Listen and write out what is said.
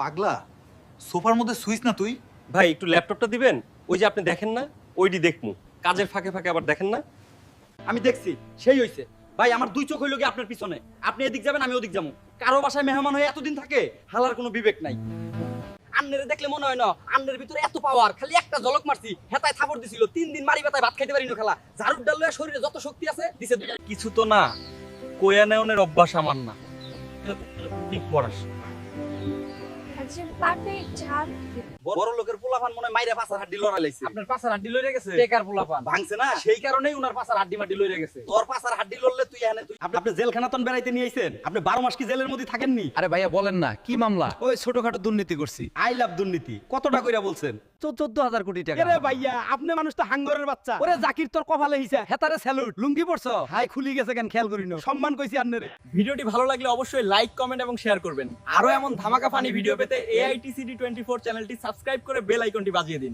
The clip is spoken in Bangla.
পাগলা সোফার মধ্যে সুইস না তুই? ভাই একটু ল্যাপটপটা দিবেন? ওই যে আপনি দেখেন না ওইটি দেখমু। কাজের ফাঁকে ফাঁকে আবার দেখেন না? আমি দেখছি সেই হইছে। ভাই আমার দুই চোখ হইল কি আপনার পিছনে। আপনি এদিক যাবেন আমি ওদিক যাব। কারও বাসায় মেহমান হয়ে এতদিন থাকে হালার কোনো বিবেক নাই। আন্নের দেখলে মনে হয় না আন্নের ভিতরে এত পাওয়ার খালি একটা জলক মারছি হেতায় থাপড় দিছিল তিন দিন মারি বেতায় ভাত খাইতে পারি না খেলা। ঝাড়ুর ডাল লয়ে শরীরে যত শক্তি আছে দিছে। কিছু তো না কোয়া নেওনের অভ্যাস আমার না। ঠিক ঝাল বড় লোকের পোলাপান মনে মাইরা পাঁচার হাড্ডি লড়া লাইছে। আপনার পাশার হাড্ডি লইরে গেছে? টেকার পোলাপান। ভাঙছে না? সেই কারণেই উনার পাশার হাড্ডি মাড্ডি লইরে গেছে। তোর পাঁচার হাড্ডি লড়লে তুই এখানে তুই আপনি আপনি জেলখানা তন বেড়াইতে নিয়ে আইছেন। আপনি বারো মাস কি জেলের মধ্যে থাকেননি? আরে ভাইয়া বলেন না কি মামলা? ওই ছোটখাটো দুর্নীতি করছি। আই লাভ দুর্নীতি। কতটা কইরা বলছেন? চোদ্দ হাজার কোটি টাকা। আরে ভাইয়া আপনি মানুষ তো হাঙ্গরের বাচ্চা। ওরে জাকির তোর কপালে হিসা হেতারে স্যালুট লুঙ্গি পড়ছ হাই খুলি গেছে কেন? খেয়াল করিনো সম্মান কইছি আন্নারে। ভিডিওটি ভালো লাগলে অবশ্যই লাইক কমেন্ট এবং শেয়ার করবেন। আরও এমন ধামাকা ফানি ভিডিও পেতে এআইটিসিডি টোয়েন্টি ফোর চ্যানেলটি সাবস্ক্রাইব করে বেল আইকনটি বাজিয়ে দিন।